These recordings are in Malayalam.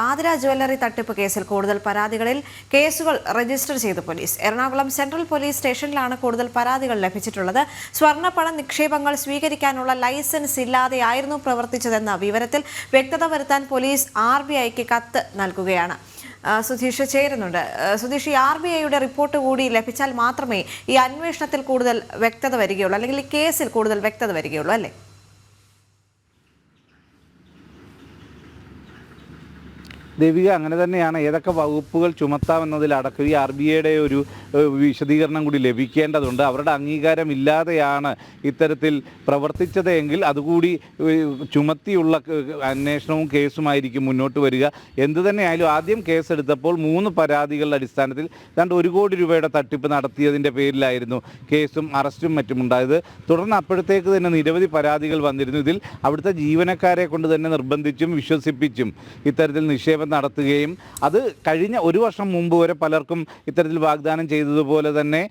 ആതിര ജ്വല്ലറി തട്ടിപ്പ് കേസിൽ കൂടുതൽ പരാതികളിൽ കേസുകൾ രജിസ്റ്റർ ചെയ്ത് പോലീസ്. എറണാകുളം സെൻട്രൽ പോലീസ് സ്റ്റേഷനിലാണ് കൂടുതൽ പരാതികൾ ലഭിച്ചിട്ടുള്ളത്. സ്വർണപ്പണ നിക്ഷേപങ്ങൾ സ്വീകരിക്കാനുള്ള ലൈസൻസ് ഇല്ലാതെയായിരുന്നു പ്രവർത്തിച്ചതെന്ന വിവരത്തിൽ വ്യക്തത വരുത്താൻ പോലീസ് ആർ ബി ഐക്ക് കത്ത് നൽകുകയാണ്. സുധീഷ് ചേരുന്നുണ്ട്. സുധീഷ് ഈ ആർ ബി ഐയുടെ റിപ്പോർട്ട് കൂടി ലഭിച്ചാൽ മാത്രമേ ഈ അന്വേഷണത്തിൽ കൂടുതൽ വ്യക്തത വരികയുള്ളൂ. അല്ലെങ്കിൽ ഈ കേസിൽ കൂടുതൽ വ്യക്തത വരികയുള്ളൂ അല്ലേ? ദേവിക അങ്ങനെ തന്നെയാണ്. ഏതൊക്കെ വകുപ്പുകൾ ചുമത്താമെന്നതിലടക്കം ഈ ആർ ബി ഐയുടെ ഒരു വിശദീകരണം കൂടി ലഭിക്കേണ്ടതുണ്ട്. അവരുടെ അംഗീകാരം ഇല്ലാതെയാണ് ഇത്തരത്തിൽ പ്രവർത്തിച്ചത് എങ്കിൽ അതുകൂടി ചുമത്തിയുള്ള അന്വേഷണവും കേസുമായിരിക്കും മുന്നോട്ട് വരിക. എന്തു തന്നെയായാലും ആദ്യം കേസെടുത്തപ്പോൾ മൂന്ന് പരാതികളുടെ അടിസ്ഥാനത്തിൽ രണ്ട് ഒരു കോടി രൂപയുടെ തട്ടിപ്പ് നടത്തിയതിന്റെ പേരിലായിരുന്നു കേസും അറസ്റ്റും മറ്റും ഉണ്ടായത്. തുടർന്ന് അപ്പോഴത്തേക്ക് തന്നെ നിരവധി പരാതികൾ വന്നിരുന്നു. ഇതിൽ അവിടുത്തെ ജീവനക്കാരെ കൊണ്ട് തന്നെ നിർബന്ധിച്ചും വിശ്വസിപ്പിച്ചും ഇത്തരത്തിൽ നിക്ഷേപം നടത്തുകയും അത് കഴിഞ്ഞ ഒരു വർഷം മുമ്പ് വരെ പലർക്കും ഇത്തരത്തിൽ വാഗ്ദാനം ചെയ്തതുപോലെ തന്നെ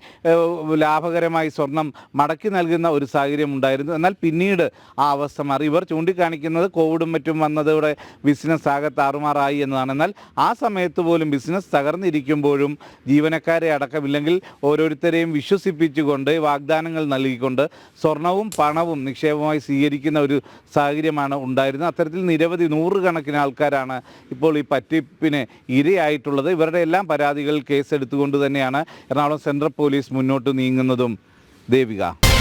ലാഭകരമായി സ്വർണം മടക്കി നൽകുന്ന ഒരു സാഹചര്യം ഉണ്ടായിരുന്നു. എന്നാൽ പിന്നീട് ആ അവസ്ഥ മാറി. ഇവർ ചൂണ്ടിക്കാണിക്കുന്നത് കോവിഡും മറ്റും വന്നതോടെ ബിസിനസ് ആകെ താറുമാറായി എന്നതാണ്. എന്നാൽ ആ സമയത്ത് പോലും ബിസിനസ് തകർന്നിരിക്കുമ്പോഴും ജീവനക്കാരെ അടക്കമില്ലെങ്കിൽ ഓരോരുത്തരെയും വിശ്വസിപ്പിച്ചുകൊണ്ട് വാഗ്ദാനങ്ങൾ നൽകിക്കൊണ്ട് സ്വർണവും പണവും നിക്ഷേപമായി സ്വീകരിക്കുന്ന ഒരു സാഹചര്യമാണ് ഉണ്ടായിരുന്നത്. അത്തരത്തിൽ നിരവധി നൂറുകണക്കിന് ആൾക്കാരാണ് ഇപ്പോൾ ഈ പറ്റിപ്പിന് ഇരയായിട്ടുള്ളത്. ഇവരുടെ എല്ലാം പരാതികൾ കേസെടുത്തുകൊണ്ട് തന്നെയാണ് എറണാകുളം സെൻട്രൽ പോലീസ് മുന്നോട്ട് നീങ്ങുന്നതും. ദേവിക.